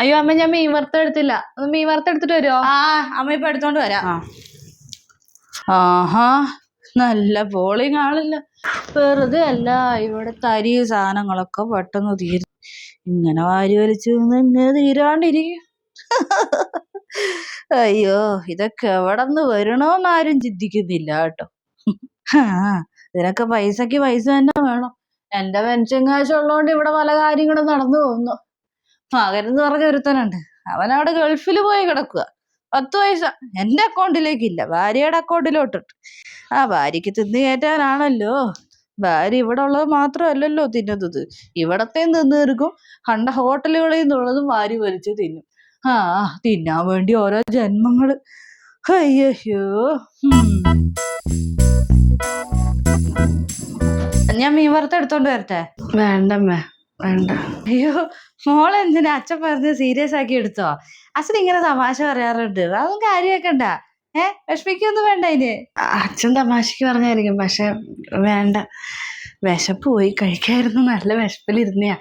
അയ്യോ അമ്മ ഞാൻ മീൻ വറുത്തെടുത്തില്ല ഒന്ന് മീൻ വറുത്തെടുത്തിട്ട് വരുമോ ആ അമ്മ ഇപ്പൊ എടുത്തോണ്ട് വരാം. ആഹാ നല്ല പോളിങ് ആളില്ല വെറുതെ അല്ല ഇവിടെ തരി സാധനങ്ങളൊക്കെ പെട്ടെന്ന് തീരും. ഇങ്ങനെ വാരി വലിച്ചു ഇങ്ങനെ തീരാണ്ടിരിക്കും. അയ്യോ ഇതൊക്കെ എവിടെന്ന് വരണോന്ന് ആരും ചിന്തിക്കുന്നില്ല കേട്ടോ. ഇതിനൊക്കെ പൈസക്ക് പൈസ തന്നെ വേണം. എന്റെ പെൻഷൻ കാശ് ഉള്ളതുകൊണ്ട് ഇവിടെ പല കാര്യങ്ങളും നടന്നു പോകുന്നു. മകൻ എന്ന് പറഞ്ഞ ഒരുത്തനുണ്ട്. അവൻ അവിടെ ഗൾഫിൽ പോയി കിടക്കുക പത്ത് വയസ്സ എന്റെ അക്കൗണ്ടിലേക്കില്ല ഭാര്യയുടെ അക്കൗണ്ടിലോട്ടിട്ട്. ആ ഭാര്യക്ക് തിന്ന് കയറ്റാനാണല്ലോ. ഭാര്യ ഇവിടെ ഉള്ളത് മാത്രമല്ലല്ലോ തിന്നുന്നത്. ഇവിടത്തെയും തിന്നു തീർക്കും. കണ്ട ഹോട്ടലുകളിൽ നിന്നുള്ളതും വാരി വലിച്ച് തിന്നും. ആ തിന്നാൻ വേണ്ടി ഓരോ ജന്മങ്ങൾ. അയ്യോ ഞാൻ മീൻ വറുത്ത് എടുത്തോണ്ട് വരട്ടെ? വേണ്ടമ്മേ. വേണ്ട. അയ്യോ മോൾ എന്തിനാ? അച്ഛൻ പറഞ്ഞ് സീരിയസ് ആക്കി എടുത്തോ? അച്ഛൻ ഇങ്ങനെ തമാശ പറയാറുണ്ട്. അതൊന്നും കാര്യമാക്കണ്ട ഏ വിഷമിക്കൊന്നും വേണ്ട അതിന് അച്ഛൻ തമാശക്ക് പറഞ്ഞായിരിക്കും പക്ഷെ വേണ്ട. വിശപ്പ് പോയി. കഴിക്കായിരുന്നു. നല്ല വിശപ്പിലിരുന്നയാ.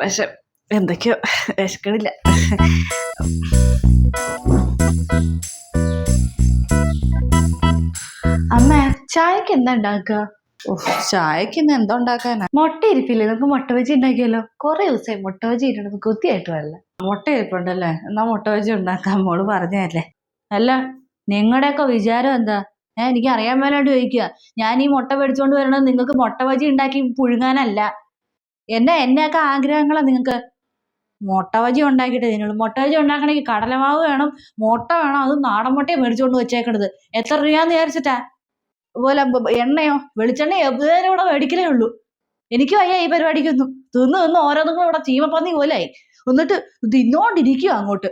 പക്ഷെ എന്തൊക്കെയോ വിശക്കണില്ല. അമ്മ ചായക്ക് എന്താ ഉണ്ടാക്കുക? ചായക്ക് ഇന്ന് എന്താ ഉണ്ടാക്കാനാ? മുട്ട ഇരിപ്പില്ലേ? നമുക്ക് മുട്ട വെച്ച് ഉണ്ടാക്കിയല്ലോ കുറെ ദിവസമായി മുട്ട വെച്ച് ഇട്ടിട്ട് കുത്തിയായിട്ട് വല്ല മുട്ട ഇരിപ്പുണ്ടല്ലേ? എന്നാ മുട്ട വെച്ച് ഉണ്ടാക്കാൻ മോൾ പറഞ്ഞതല്ലേ. അല്ല നിങ്ങളുടെയൊക്കെ വിചാരം എന്താ? ഏ എനിക്ക് അറിയാൻ മേലാണ്ട് ചോദിക്കുക ഞാൻ ഈ മുട്ട പേടിച്ചോണ്ട് വരണത് നിങ്ങൾക്ക് മുട്ട ബജി ഉണ്ടാക്കി പുഴുങ്ങാനല്ല. എന്നെ എന്നെയൊക്കെ ആഗ്രഹങ്ങളാ നിങ്ങൾക്ക്? മുട്ട ബജി ഉണ്ടാക്കിയിട്ട് ഇതിനുള്ളൂ മുട്ട ബജി ഉണ്ടാക്കണമെങ്കിൽ കടലമാവ് വേണം മുട്ട വേണം അത് നാടൻ മുട്ടയെ മേടിച്ചോണ്ട് വെച്ചേക്കണത്. എത്ര രൂപയാന്ന് വിചാരിച്ചിട്ടാ? അതുപോലെ എണ്ണയോ വെളിച്ചെണ്ണയോ എവിടെയും ഇവിടെ മേടിക്കലേ ഉള്ളൂ. എനിക്ക് വയ്യ ഈ പരിപാടിക്കൊന്നും തിന്ന് തിന്ന് ഓരോന്നും ഇവിടെ ചീമപ്പന്നി പോലായി. എന്നിട്ട് തിന്നോണ്ടിരിക്കുക അങ്ങോട്ട്.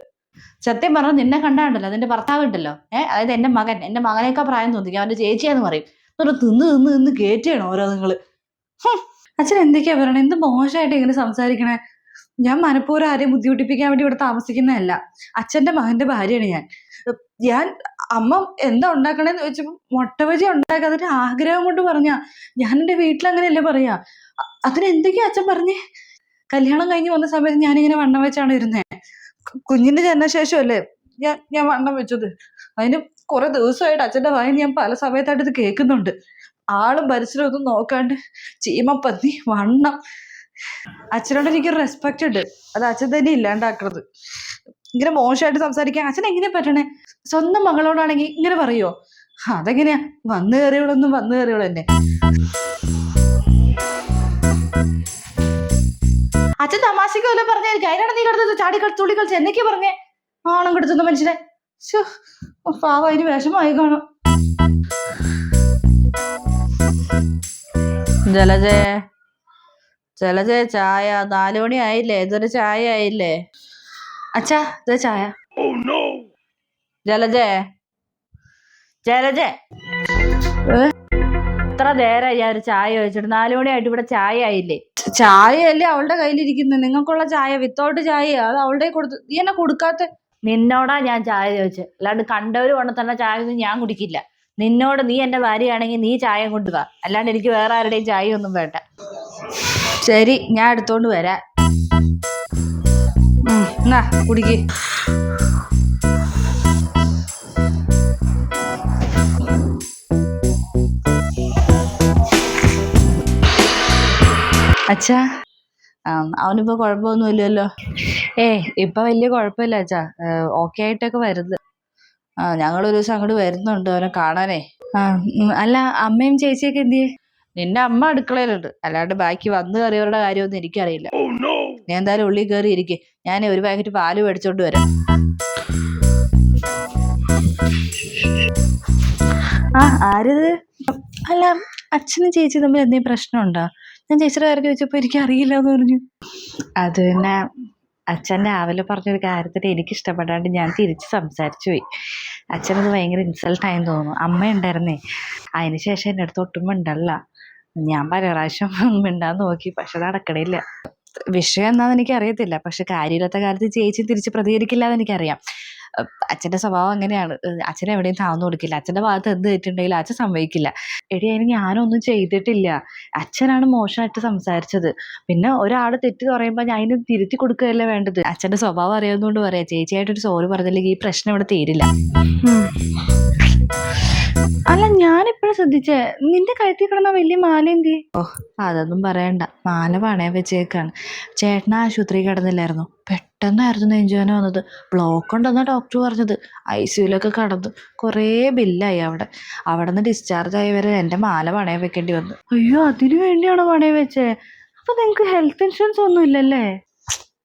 സത്യം പറഞ്ഞാൽ നിന്നെ കണ്ടാണ്ടല്ലോ അതിന്റെ ഭർത്താവ് ഉണ്ടല്ലോ. ഏഹ് അതായത് എന്റെ മകൻ. എന്റെ മകനേക്കാ പ്രായം തോന്നിക്കും അവന്റെ ചേച്ചിയാന്ന് പറയും. എന്നിട്ട് തിന്ന് തിന്ന് തിന്ന് കയറ്റിയാണ് ഓരോ നിങ്ങൾ അച്ഛൻ എന്തൊക്കെയാ പറയണേ? എന്ത് മോശമായിട്ട് ഇങ്ങനെ സംസാരിക്കണേ? ഞാൻ മനഃപൂർവം ആരെയും ബുദ്ധിമുട്ടിപ്പിക്കാൻ വേണ്ടി ഇവിടെ താമസിക്കുന്നതല്ല. അച്ഛന്റെ മകന്റെ ഭാര്യയാണ് ഞാൻ. ഞാൻ അമ്മ എന്താ ഉണ്ടാക്കണേന്ന് ചോദിച്ചപ്പോ മുട്ട ബജി ഉണ്ടാക്കുക ആഗ്രഹം കൊണ്ട് പറഞ്ഞാ ഞാൻ എന്റെ വീട്ടിൽ അങ്ങനെയല്ലേ പറയാ? അതിന് എന്തൊക്കെയാ അച്ഛൻ പറഞ്ഞേ? കല്യാണം കഴിഞ്ഞ് വന്ന സമയത്ത് ഞാനിങ്ങനെ വണ്ണം വെച്ചാണ് ഇരുന്നേ. കുഞ്ഞിന്റെ ജനനശേഷം അല്ലേ ഞാൻ ഞാൻ വണ്ണം വെച്ചത്. അതിന് കുറെ ദിവസമായിട്ട് അച്ഛന്റെ വായന ഞാൻ പല സമയത്തായിട്ട് ഇത് കേൾക്കുന്നുണ്ട്. ആളും പരിസരവും ഒന്നും നോക്കാണ്ട് ചീമപ്പന്നി വണ്ണം. അച്ഛനോട് എനിക്ക് റെസ്പെക്ട് ഉണ്ട്. അത് അച്ഛൻ തന്നെ ഇല്ലാണ്ടാക്കണത്. ഇങ്ങനെ മോശമായിട്ട് സംസാരിക്കാൻ അച്ഛൻ എങ്ങനെ പറ്റണേ? സ്വന്തം മകളോടാണെങ്കിൽ ഇങ്ങനെ പറയോ? അതെങ്ങനെയാ? വന്നു കയറിയോളൊന്നും വന്നു കയറിയോളൂ എന്നെ. അച്ഛൻ തമാശക്ക് വല്ല പറഞ്ഞായിരിക്കും അതിനാണ് നീ കിടന്നത്? ചാടി തുള്ളി കളിച്ച് എന്നൊക്കെ പറഞ്ഞേ? ആണം കെടുത്തുന്ന മനുഷ്യനെ. അതിന് വിഷമായി കാണും. ജലജേ ജലജേ ചായ നാലു മണി ആയില്ലേ ഇതൊരു ചായ ആയില്ലേ? അച്ഛാ ഇത് ചായ. ജലജേ. ജലജേ. ഏ? എത്ര നേരമായി ഞാൻ ഒരു ചായ ചോദിച്ചിട്ട് നാലു മണിയായിട്ട് ഇവിടെ ചായ ആയില്ലേ? ചായയല്ലേ അവളുടെ കയ്യിലിരിക്കുന്നത് നിങ്ങൾക്കുള്ള ചായ വിത്തൗട്ട് ചായ അത് അവളുടെ കൊടുത്തു നീ എന്നെ കൊടുക്കാത്ത നിന്നോടാ ഞാൻ ചായ ചോദിച്ചത് അല്ലാണ്ട് കണ്ടവര് കൊണ്ട് തന്നെ ചായ ഒന്നും ഞാൻ കുടിക്കില്ല. നിന്നോട് നീ എന്റെ ഭാര്യയാണെങ്കിൽ നീ ചായ കൊണ്ടുവാ അല്ലാണ്ട് എനിക്ക് വേറെ ആരുടെയും ചായ ഒന്നും വേണ്ട. ശരി ഞാൻ എടുത്തോണ്ട് വരാം. എന്നാ കുടിക്ക്. അച്ഛാ അവനിപ്പോ കുഴപ്പമൊന്നുമില്ലല്ലോ ഏ ഇപ്പൊ വലിയ കുഴപ്പമില്ല അച്ഛാ. ഓക്കെ ആയിട്ടൊക്കെ വരുന്നത് ആ ഞങ്ങളൊരു ദിവസം അങ്ങോട്ട് വരുന്നുണ്ട് അവനെ കാണാനേ. ആ അല്ല അമ്മയും ചേച്ചിയൊക്കെ എന്തിയെ? നിന്റെ അമ്മ അടുക്കളയിലുണ്ട്. അല്ലാണ്ട് ബാക്കി വന്നു കയറിയവരുടെ കാര്യമൊന്നും എനിക്കറിയില്ല. നീ എന്തായാലും ഉള്ളിൽ കയറി ഇരിക്കെ. ഞാൻ ഒരു പാക്കറ്റ് പാൽ മേടിച്ചോണ്ട് വരാം. ആ ആരത്? അല്ല അച്ഛനും ചേച്ചി തമ്മിൽ എന്തെങ്കിലും പ്രശ്നമുണ്ടോ? ഞാൻ ചേച്ചിയുടെ കാര്യം ചോദിച്ചപ്പോൾ എനിക്ക് അറിയില്ല എന്ന് പറഞ്ഞു. അത് പിന്നെ അച്ഛൻ രാവിലെ പറഞ്ഞൊരു കാര്യത്തിന് എനിക്ക് ഇഷ്ടപ്പെടാണ്ട് ഞാൻ തിരിച്ച് സംസാരിച്ചു പോയി. അച്ഛനത് ഭയങ്കര ഇൻസൾട്ടായെന്ന് തോന്നുന്നു. അമ്മ ഉണ്ടായിരുന്നേ. അതിന് ശേഷം എന്റെ അടുത്ത് ഒട്ടും മിണ്ടല്ല. ഞാൻ പല പ്രാവശ്യം മിണ്ടാൻ നോക്കി പക്ഷെ നടക്കണില്ല. വിഷയം എന്നാന്ന് എനിക്ക് അറിയത്തില്ല പക്ഷെ കാര്യമില്ലാത്ത കാലത്ത് ചേച്ചി തിരിച്ച് പ്രതികരിക്കില്ല എന്ന് എനിക്കറിയാം അച്ഛന്റെ സ്വഭാവം അങ്ങനെയാണ്. അച്ഛനെ എവിടെയും താന്നു കൊടുക്കില്ല. അച്ഛന്റെ ഭാഗത്ത് എന്ത് തെറ്റുണ്ടെങ്കിലും അച്ഛൻ സമ്മതിക്കില്ല എടി അതിന് ഞാനൊന്നും ചെയ്തിട്ടില്ല. അച്ഛനാണ് മോശമായിട്ട് സംസാരിച്ചത്. പിന്നെ ഒരാൾ തെറ്റ് പറയുമ്പോൾ ഞാൻ അതിന് തിരുത്തി കൊടുക്കുകയല്ലേ വേണ്ടത്? അച്ഛന്റെ സ്വഭാവം അറിയാവുന്നതുകൊണ്ട് പറയാം. ചേച്ചിയായിട്ടൊരു സോറി പറഞ്ഞില്ലെങ്കിൽ ഈ പ്രശ്നം ഇവിടെ തീരില്ല. അല്ല ഞാനിപ്പോഴും ശ്രദ്ധിച്ചേ. നിന്റെ കഴുത്തിൽ കിടന്ന വലിയ മാല എന്തി ഓ അതൊന്നും പറയണ്ട. മാല പണയം വെച്ചേക്കാണ്. ചേട്ടൻ ആശുപത്രി കിടന്നില്ലായിരുന്നു. പെട്ടെന്നായിരുന്നു നെഞ്ചുവേന വന്നത്. ബ്ലോക്ക് ഉണ്ടെന്ന് ഡോക്ടർ പറഞ്ഞത്. ഐ സിയുലൊക്കെ കടന്നു. കുറേ ബില്ലായി അവിടെ. അവിടെ നിന്ന് ഡിസ്ചാർജ് ആയി വരെ എന്റെ മാല പണയം വെക്കേണ്ടി വന്നു. അയ്യോ അതിനു വേണ്ടിയാണോ പണയം വെച്ചേ? അപ്പൊ നിങ്ങക്ക് ഹെൽത്ത് ഇൻഷുറൻസ് ഒന്നും ഇല്ലല്ലേ?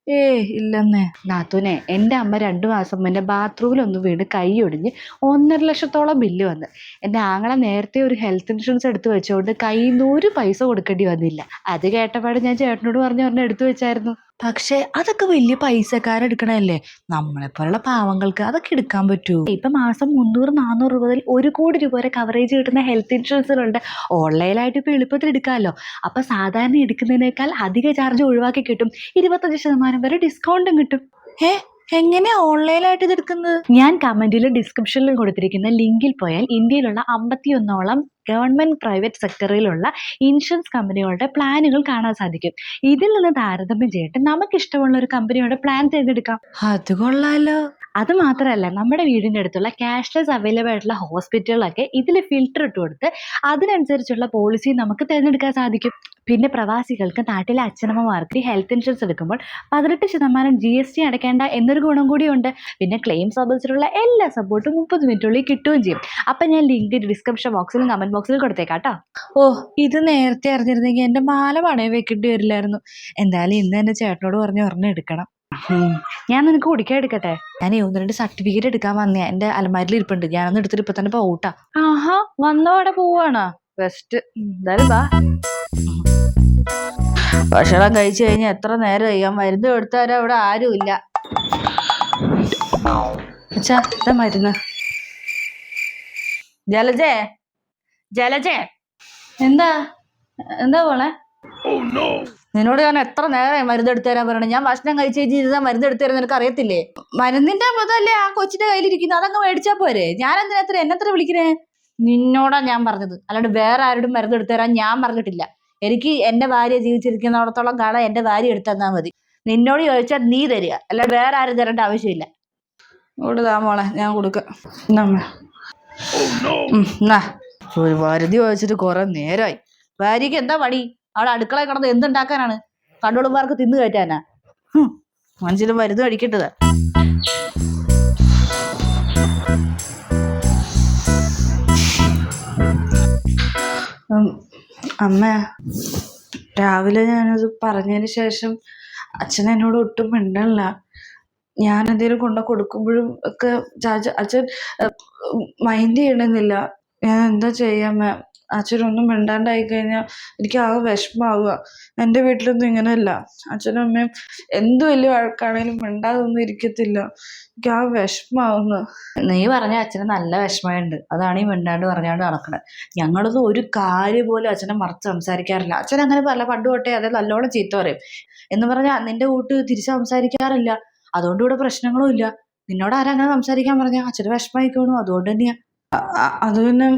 ഏ ഇല്ലെന്നേ. നാത്തൂനെ എന്റെ അമ്മ രണ്ടു മാസം മുന്നേ ബാത്റൂമിലൊന്ന് വീണ് കൈ ഒടിഞ്ഞ് ഒന്നര ലക്ഷത്തോളം ബില്ല് വന്ന്. എന്റെ ആങ്ങളെ നേരത്തെ ഒരു ഹെൽത്ത് ഇൻഷുറൻസ് എടുത്തു വെച്ചുകൊണ്ട് കയ്യിൽ നിന്ന് ഒരു പൈസ കൊടുക്കേണ്ടി വന്നില്ല. അത് കേട്ടപാട് ഞാൻ ചേട്ടനോട് പറഞ്ഞു പറഞ്ഞ് എടുത്തു വെച്ചായിരുന്നു. പക്ഷേ അതൊക്കെ വലിയ പൈസക്കാരെടുക്കണല്ലേ നമ്മളെപ്പോലുള്ള പാവങ്ങൾക്ക് അതൊക്കെ എടുക്കാൻ പറ്റൂ. ഇപ്പൊ മാസം മുന്നൂറ് നാനൂറ് രൂപ ഒരു കോടി രൂപ വരെ കവറേജ് കിട്ടുന്ന ഹെൽത്ത് ഇൻഷുറൻസുകളുണ്ട് ഓൺലൈനായിട്ട് ഇപ്പൊ എളുപ്പത്തിൽ എടുക്കാമല്ലോ. അപ്പൊ സാധാരണ എടുക്കുന്നതിനേക്കാൾ അധിക ചാർജ് ഒഴിവാക്കി കിട്ടും. ഇരുപത്തഞ്ച് ശതമാനം വരെ ഡിസ്കൗണ്ടും കിട്ടും. ഏ എങ്ങനെയാ ഓൺലൈനായിട്ട് ഇത് എടുക്കുന്നത്? ഞാൻ കമന്റിലും ഡിസ്ക്രിപ്ഷനിലും കൊടുത്തിരിക്കുന്ന ലിങ്കിൽ പോയാൽ ഇന്ത്യയിലുള്ള അമ്പത്തിയൊന്നോളം ഗവൺമെന്റ് പ്രൈവറ്റ് സെക്ടറിലുള്ള ഇൻഷുറൻസ് കമ്പനികളുടെ പ്ലാനുകൾ കാണാൻ സാധിക്കും. ഇതിൽ നിന്ന് താരതമ്യം ചെയ്തിട്ട് നമുക്ക് ഇഷ്ടമുള്ള ഒരു കമ്പനിയുടെ പ്ലാൻ തിരഞ്ഞെടുക്കാം. അത് കൊള്ളാലോ. അത് മാത്രമല്ല നമ്മുടെ വീടിന്റെ അടുത്തുള്ള ക്യാഷ്ലെസ് അവൈലബിൾ ആയിട്ടുള്ള ഹോസ്പിറ്റലുകളൊക്കെ ഇതിൽ ഫിൽട്ടർ ഇട്ട് കൊടുത്ത് അതിനനുസരിച്ചുള്ള പോളിസി നമുക്ക് തിരഞ്ഞെടുക്കാൻ സാധിക്കും. പിന്നെ പ്രവാസികൾക്ക് നാട്ടിലെ അച്ഛനമ്മമാർക്ക് ഹെൽത്ത് ഇൻഷുറൻസ് എടുക്കുമ്പോൾ പതിനെട്ട് ശതമാനം ജി എസ് ടി അടയ്ക്കേണ്ട എന്നൊരു ഗുണം കൂടിയുണ്ട്. പിന്നെ ക്ലെയിം സംബന്ധിച്ചിട്ടുള്ള എല്ലാ സപ്പോർട്ടും മുപ്പത് മിനിറ്റുള്ളിൽ കിട്ടുകയും ചെയ്യും. അപ്പം ഞാൻ ലിങ്ക് ഡിസ്ക്രിപ്ഷൻ ബോക്സിലും കമന്റ് ബോക്സിലും കൊടുത്തേക്കാട്ടോ ഓ ഇത് നേരത്തെ അറിഞ്ഞിരുന്നെങ്കിൽ എന്റെ മാല പണയം വെക്കേണ്ടി വരില്ലായിരുന്നു. എന്തായാലും ഇന്ന് എന്റെ ചേട്ടനോട് പറഞ്ഞ് ഒരെണ്ണം എടുക്കണം. ഞാൻ നിനക്ക് കുടിക്കാൻ എടുക്കട്ടെ? ഞാൻ ഒന്ന് രണ്ട് സർട്ടിഫിക്കറ്റ് എടുക്കാൻ വന്നേ. എന്റെ അലമാരിൽ ഇരിപ്പുണ്ട്. ഞാൻ ഒന്ന് എടുത്തിട്ട് ഇപ്പൊ തന്നെ പോട്ടാ ആഹാ വന്നവിടെ പോവാണ്? ബെസ്റ്റ് എന്തായാലും വാ. ഭക്ഷണം കഴിച്ചു കഴിഞ്ഞാൽ എത്ര നേരം ചെയ്യാം മരുന്ന് കൊടുത്താലും അവിടെ ആരുമില്ല. അച്ഛാ ഇതാ മരുന്ന്? ജലജേ? ജലജേ? എന്താ? എന്താ പോളെ നിന്നോട് ഞാൻ എത്ര നേരമായി മരുന്ന് എടുത്തു തരാൻ പറയണേ? ഞാൻ ഭക്ഷണം കഴിച്ച് കഴിഞ്ഞിരുന്നാൽ മരുന്ന് എടുത്തു തരാൻ നിനക്ക് അറിയത്തില്ലേ? മരുന്നിന്റെ അതല്ലേ ആ കൊച്ചിന്റെ കയ്യിലിരിക്കുന്നത്? അതങ്ങ് മേടിച്ചാ പോരെ. ഞാൻ എന്തിനാ എന്നെത്ര വിളിക്കണേ? നിന്നോടാ ഞാൻ പറഞ്ഞത്. അല്ലാണ്ട് വേറെ ആരോടും മരുന്ന് എടുത്തു തരാൻ ഞാൻ പറഞ്ഞിട്ടില്ല. എനിക്ക് എന്റെ ഭാര്യ ജീവിച്ചിരിക്കുന്നിടത്തോളം കാലം എന്റെ ഭാര്യ എടുത്തു തന്നാൽ മതി. നിന്നോട് ചോദിച്ചാൽ നീ തരിക. അല്ലാണ്ട് വേറെ ആരും തരേണ്ട ആവശ്യമില്ല. മോളെ ഞാൻ കൊടുക്കാം. എന്നാ എന്നാ. ഒരു വാരതി ചോദിച്ചിട്ട് കുറെ നേരമായി ഭാര്യക്ക് എന്താ പണി? അവിടെ അടുക്കളയിൽ കിടന്ന് എന്തുണ്ടാക്കാനാണ്? കണ്ടോളുമാർക്ക് തിന്നു കയറ്റാനാ? ഹും, മനുഷ്യന് മരുന്ന് കഴിക്കട്ടത്. അമ്മ രാവിലെ ഞാനത് പറഞ്ഞതിന് ശേഷം അച്ഛൻ എന്നോട് ഒട്ടും മിണ്ടല്ല ഞാൻ എന്തെങ്കിലും കൊണ്ട കൊടുക്കുമ്പോഴും ഒക്കെ അച്ഛൻ മൈൻഡ് ചെയ്യണമെന്നില്ല. ഞാൻ എന്താ ചെയ്യാമ്മ അച്ഛനൊന്നും മിണ്ടാണ്ടായി കഴിഞ്ഞാൽ എനിക്ക് ആകെ വിഷമാവുക. എന്റെ വീട്ടിലൊന്നും ഇങ്ങനെയല്ല. അച്ഛനും അമ്മയും എന്ത് വലിയ വഴക്കാണെങ്കിലും മിണ്ടാതൊന്നും ഇരിക്കത്തില്ല. എനിക്ക് ആ വിഷമാവുന്നു. നീ പറഞ്ഞ അച്ഛന് നല്ല വിഷമമുണ്ട് അതാണ് ഈ മിണ്ടാണ്ട് പറഞ്ഞാണ്ട് നടക്കണത് ഞങ്ങളൊന്നും ഒരു കാര്യം പോലും അച്ഛനെ മറച്ച് സംസാരിക്കാറില്ല. അച്ഛൻ അങ്ങനെ പല പണ്ട് തൊട്ടേ അതെ നല്ലോണം ചീത്ത പറയും. എന്ന് പറഞ്ഞാൽ നിന്റെ കൂട്ട് തിരിച്ച് സംസാരിക്കാറില്ല. അതുകൊണ്ട് ഇവിടെ പ്രശ്നങ്ങളും ഇല്ല. നിന്നോട് ആരാ അങ്ങനെ സംസാരിക്കാൻ പറഞ്ഞ? അച്ഛന് വിഷമായിക്കോണു അതുകൊണ്ട് തന്നെയാ. അത് പിന്നെ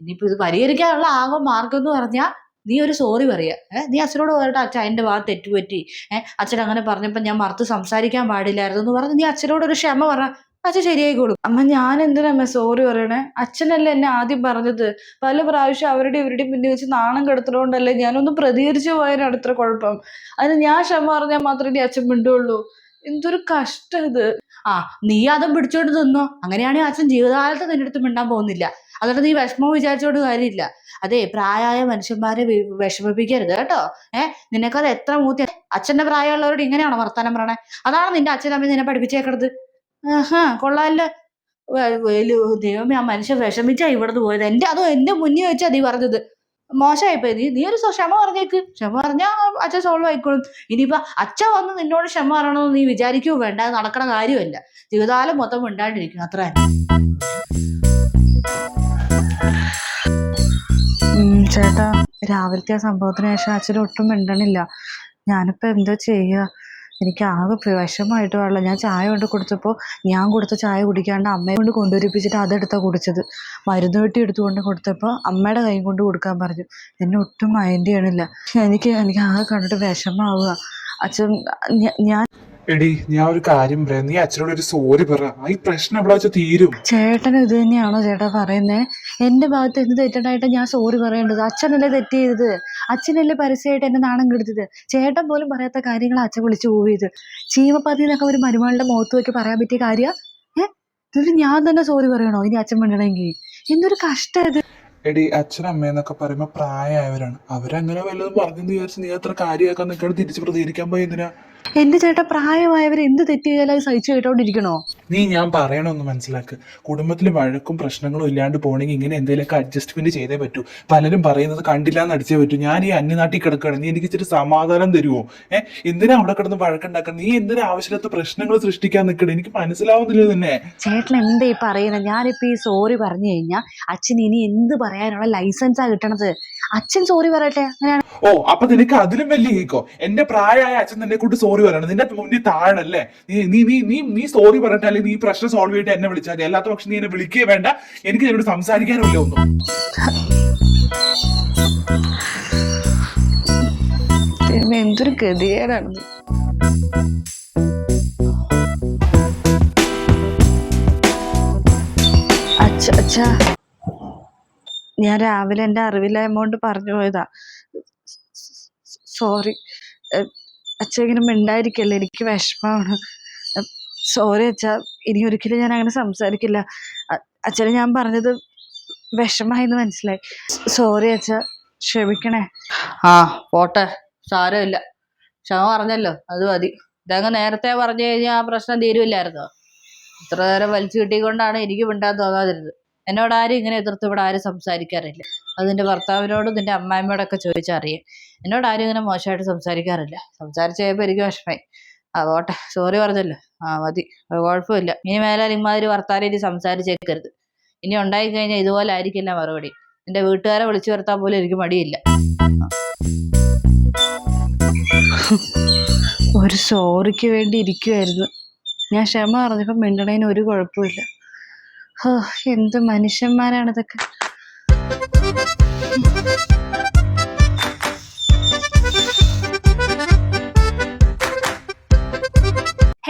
ഇനിയിപ്പോ ഇത് പരിഹരിക്കാനുള്ള ആകെ മാർഗം എന്ന് പറഞ്ഞാൽ നീ ഒരു സോറി പറയുക ഏഹ് നീ അച്ഛനോട് പറയട്ടെ അച്ഛൻ എന്റെ ഭാഗത്ത് തെറ്റുപറ്റി. ഏഹ് അച്ഛൻ അങ്ങനെ പറഞ്ഞപ്പോൾ ഞാൻ മറുത്ത് സംസാരിക്കാൻ പാടില്ലായിരുന്നു എന്ന് പറഞ്ഞ് നീ അച്ഛനോട് ഒരു ക്ഷമ പറ. അച്ഛൻ ശരിയായിക്കോളും. അമ്മ ഞാൻ എന്തിനമ്മ സോറി പറയണേ? അച്ഛനല്ലേ എന്നെ ആദ്യം പറഞ്ഞത്. പല പ്രാവശ്യം അവരുടെ ഇവരുടെയും മുന്നിൽ വെച്ച് നാണം കെടുത്തതുകൊണ്ടല്ലേ ഞാനൊന്ന് പ്രതികരിച്ചു പോയതിനാണ് ഇത്ര കുഴപ്പം. അതിന് ഞാൻ ക്ഷമ പറഞ്ഞാൽ മാത്രമേ നീ അച്ഛൻ മിണ്ടുള്ളൂ. എന്തൊരു കഷ്ടം ഇത്. ആ നീ അതും പിടിച്ചോണ്ട് തിന്നോ അങ്ങനെയാണെങ്കിൽ അച്ഛൻ ജീവിതകാലത്ത് നിന്റെ അടുത്ത് മിണ്ടാൻ പോകുന്നില്ല. അതുകൊണ്ട് നീ വിഷമം വിചാരിച്ചോണ്ട് കാര്യമില്ല. അതെ പ്രായമായ മനുഷ്യന്മാരെ വിഷമിപ്പിക്കരുത് കേട്ടോ. ഏഹ് നിനക്കത് എത്ര മൂത്തി അച്ഛന്റെ പ്രായമുള്ളവരോട് ഇങ്ങനെയാണോ വർത്താനം പറയണേ? അതാണ് നിന്റെ അച്ഛനും അമ്മയും നിന്നെ പഠിപ്പിച്ചേക്കണത്. ആഹാ കൊള്ളാമല്ലോ ദൈവമേ ആ മനുഷ്യൻ വിഷമിച്ചാ ഇവിടുന്ന് പോയത്. എന്റെ അതോ എന്റെ മുന്നിൽ വെച്ചാ നീ പറഞ്ഞത്. മോശമായിപ്പോയി. നീ നീ ഒരു ക്ഷമ പറഞ്ഞേക്ക്. ക്ഷമ പറഞ്ഞാ അച്ഛൻ സോൾവ് ആയിക്കോളും. ഇനിയിപ്പൊ അച്ഛൻ വന്ന് നിന്നോട് ക്ഷമ പറയണമെന്ന് നീ വിചാരിക്കുകയോ വേണ്ട അത് നടക്കണ കാര്യമല്ല. ജീവിതകാലം മൊത്തം ഉണ്ടായിട്ടിരിക്കുന്നു അത്ര. ചേട്ടാ രാവിലത്തെ സംഭവത്തിന് ശേഷം അച്ഛൻ ഒട്ടും മിണ്ടണില്ല. ഞാനിപ്പോ എന്താ ചെയ്യുക എനിക്ക് ആകെ വിഷമമായിട്ട് വെള്ളം. ഞാൻ ചായ കൊണ്ട് കൊടുത്തപ്പോൾ ഞാൻ കൊടുത്ത ചായ കുടിക്കാണ്ട് അമ്മയെ കൊണ്ട് കൊണ്ടുവരിപ്പിച്ചിട്ട് അതെടുത്താണ് കുടിച്ചത്. മരുന്ന് വെട്ടി എടുത്തുകൊണ്ട് കൊടുത്തപ്പോൾ അമ്മയുടെ കൈ കൊണ്ട് കൊടുക്കാൻ പറഞ്ഞു. എന്നെ ഒട്ടും മൈൻഡ് ചെയ്യണില്ല. എനിക്ക് എനിക്ക് ആകെ കണ്ടിട്ട് വിഷമാവുക. അച്ഛൻ ഞാൻ എടി ഞാൻ ഒരു കാര്യം പറയാം നീ അച്ഛനോട് ഒരു സോറി പറ. ഈ പ്രശ്നം എവിടെ വെച്ചാൽ തീരും? ചേട്ടൻ ഇത് തന്നെയാണോ ചേട്ടാ പറയുന്നേ? എന്റെ ഭാഗത്ത് എന്ത് തെറ്റുണ്ടായിട്ട് ഞാൻ സോറി പറയേണ്ടത്? അച്ഛനല്ലേ തെറ്റ് ചെയ്തത്? അച്ഛനല്ലേ പരസ്യമായിട്ട് എന്നെ നാണം കെടുത്തത് ചേട്ടൻ പോലും പറയാത്ത കാര്യങ്ങൾ അച്ഛൻ വിളിച്ചു പോവിയത് ചീമപ്പതി എന്നൊക്കെ ഒരു മരുമകളുടെ മുഖത്ത് വെക്കി പറയാൻ പറ്റിയ കാര്യ? ഏ? എന്നിട്ട് ഞാൻ തന്നെ സോറി പറയണോ? ഇനി അച്ഛൻ വേണമെങ്കിൽ എന്തൊരു കഷ്ടം ഇത്. എടി അച്ഛനും അമ്മയെന്നൊക്കെ പറയുമ്പോ പ്രായമായവരാണ്. അവരങ്ങനെ വല്ലതും പറഞ്ഞെന്ന് വിചാരിച്ച് നീ അത്ര കാര്യമാക്കാൻ നിൽക്കാണ്ട് തിരിച്ച് പ്രതികരിക്കാൻ പോയി എന്തിനാ? എന്റെ ചേട്ടാ പ്രായമായവർ എന്ത് തെറ്റ് ചെയ്താലും സഹിച്ചു കേട്ടോണ്ടിരിക്കണോ? നീ ഞാൻ പറയണമെന്ന് മനസ്സിലാക്ക്. കുടുംബത്തിൽ വഴക്കും പ്രശ്നങ്ങളും ഇല്ലാണ്ട് പോകണമെങ്കിൽ ഇങ്ങനെ എന്തെങ്കിലുമൊക്കെ അഡ്ജസ്റ്റ്മെന്റ് ചെയ്തേ പറ്റൂ. പലരും പറയുന്നത് കണ്ടില്ല എന്ന് അടിച്ചേ പറ്റൂ. ഞാൻ ഈ അന്യനാട്ടിൽ കിടക്കുകയാണ് നീ എനിക്ക് ഇച്ചിരി സമാധാനം തരുമോ ഏഹ് എന്തിനാ അവിടെ കിടന്ന് വഴക്കുണ്ടാക്കണം? നീ എന്തിനാ ആവശ്യമില്ലാത്ത പ്രശ്നങ്ങൾ സൃഷ്ടിക്കാൻ നിൽക്കണം എനിക്ക് മനസ്സിലാവുന്നില്ല തന്നെ ചേട്ടൻ എന്താ ഈ പറയുന്നത് ഞാനിപ്പോ ഈ സോറി പറഞ്ഞു കഴിഞ്ഞാൽ അച്ഛൻ ഇനി എന്ത് പറയാനുള്ള ലൈസൻസാ കിട്ടണത്? അച്ഛൻ സോറി പറയട്ടെ? അങ്ങനെയാണ്. ഓ അപ്പൊ നിനക്ക് അതിലും വലിയ ഈക്കോ എന്റെ പ്രായമായ അച്ഛൻ നിന്നെ കൊണ്ട് സോറി പറയണം. നിന്റെ മുന്നിൽ താഴല്ലേ നീ നീ നീ നീ നീ സോറി പറഞ്ഞിട്ട് അല്ലെങ്കിൽ നീ പ്രശ്നം സോൾവ് ചെയ്തിട്ട് എന്നെ വിളിച്ചാൽ മതി. അല്ലാത്ത പക്ഷെ നീ എന്നെ വിളിക്കുകയേ വേണ്ട. എനിക്ക് നിന്നോട് സംസാരിക്കാനില്ല ഒന്നും. എന്തൊരു ഗതികേടാണ് ഞാൻ രാവിലെ എന്റെ അറിവില്ലായ്മ കൊണ്ട് പറഞ്ഞു പോയതാ. സോറി. അച്ഛ ഇങ്ങനെ മിണ്ടായിരിക്കല്ലേ? എനിക്ക് വിഷമമാണ്. സോറി അച്ഛ ഇനി ഒരിക്കലും ഞാൻ അങ്ങനെ സംസാരിക്കില്ല. അച്ഛനെ ഞാൻ പറഞ്ഞത് വിഷമായെന്ന് മനസ്സിലായി. സോറി അച്ഛ ക്ഷമിക്കണേ. ആ പോട്ടെ. സാരമില്ല. ക്ഷമ പറഞ്ഞല്ലോ അത് മതി. ഇതങ്ങ് നേരത്തെ പറഞ്ഞു കഴിഞ്ഞാൽ ആ പ്രശ്നം തീരുമില്ലായിരുന്നോ ഇത്ര നേരം വലിച്ചു കിട്ടിക്കൊണ്ടാണ് എനിക്ക് മിണ്ടാൻ തോന്നാതിരുന്നത്. എന്നോട് ആരും ഇങ്ങനെ എതിർത്ത് ഇവിടെ ആരും സംസാരിക്കാറില്ല. അത് നിന്റെ ഭർത്താവിനോടും നിന്റെ അമ്മായിമ്മയോടൊക്കെ ചോദിച്ചറിയാം. എന്നോട് ആരും ഇങ്ങനെ മോശമായിട്ട് സംസാരിക്കാറില്ല. സംസാരിച്ച് കഴിയുമ്പോൾ എനിക്ക് വിഷമായി. ആ പോട്ടെ സോറി പറഞ്ഞല്ലോ. ആ മതി. കുഴപ്പമില്ല. ഇനി മേലാൽ ഇമാതിരി വർത്താനം ഇനി സംസാരിച്ചേക്കരുത്. ഇനി ഉണ്ടായി കഴിഞ്ഞാൽ ഇതുപോലെ ആയിരിക്കില്ല മറുപടി. നിന്റെ വീട്ടുകാരെ വിളിച്ചു വരുത്താൻ പോലും എനിക്ക് മടിയില്ല. ഒരു സോറിക്ക് വേണ്ടി ഇരിക്കുമായിരുന്നു ഞാൻ ക്ഷമ പറഞ്ഞപ്പോൾ മിണ്ടണേന് ഒരു കുഴപ്പമില്ല. എന്ത് മനുഷ്യന്മാരാണ് ഇതൊക്കെ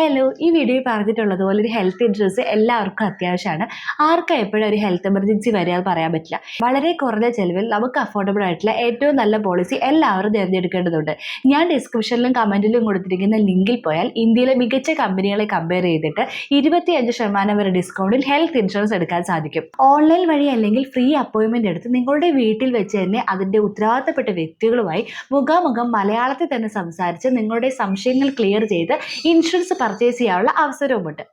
ഹലോ ഈ വീഡിയോയിൽ പറഞ്ഞിട്ടുള്ളതുപോലെ ഒരു ഹെൽത്ത് ഇൻഷുറൻസ് എല്ലാവർക്കും അത്യാവശ്യമാണ്. ആർക്കും എപ്പോഴും ഒരു ഹെൽത്ത് എമർജൻസി വരിക പറയാൻ പറ്റില്ല. വളരെ കുറഞ്ഞ ചെലവിൽ നമുക്ക് അഫോർഡബിൾ ആയിട്ടുള്ള ഏറ്റവും നല്ല പോളിസി എല്ലാവരും തിരഞ്ഞെടുക്കേണ്ടതുണ്ട്. ഞാൻ ഡിസ്ക്രിപ്ഷനിലും കമന്റിലും കൊടുത്തിരിക്കുന്ന ലിങ്കിൽ പോയാൽ ഇന്ത്യയിലെ മികച്ച കമ്പനികളെ കമ്പയർ ചെയ്തിട്ട് ഇരുപത്തിയഞ്ച് ശതമാനം വരെ ഡിസ്കൗണ്ടിൽ ഹെൽത്ത് ഇൻഷുറൻസ് എടുക്കാൻ സാധിക്കും. ഓൺലൈൻ വഴി അല്ലെങ്കിൽ ഫ്രീ അപ്പോയിൻമെന്റ് എടുത്ത് നിങ്ങളുടെ വീട്ടിൽ വെച്ച് തന്നെ അതിന്റെ ഉത്തരവാദിത്തപ്പെട്ട വ്യക്തികളുമായി മുഖാമുഖം മലയാളത്തിൽ തന്നെ സംസാരിച്ച് നിങ്ങളുടെ സംശയങ്ങൾ ക്ലിയർ ചെയ്ത് ഇൻഷുറൻസ് പർച്ചേസ് ചെയ്യാനുള്ള അവസരവുമുണ്ട്.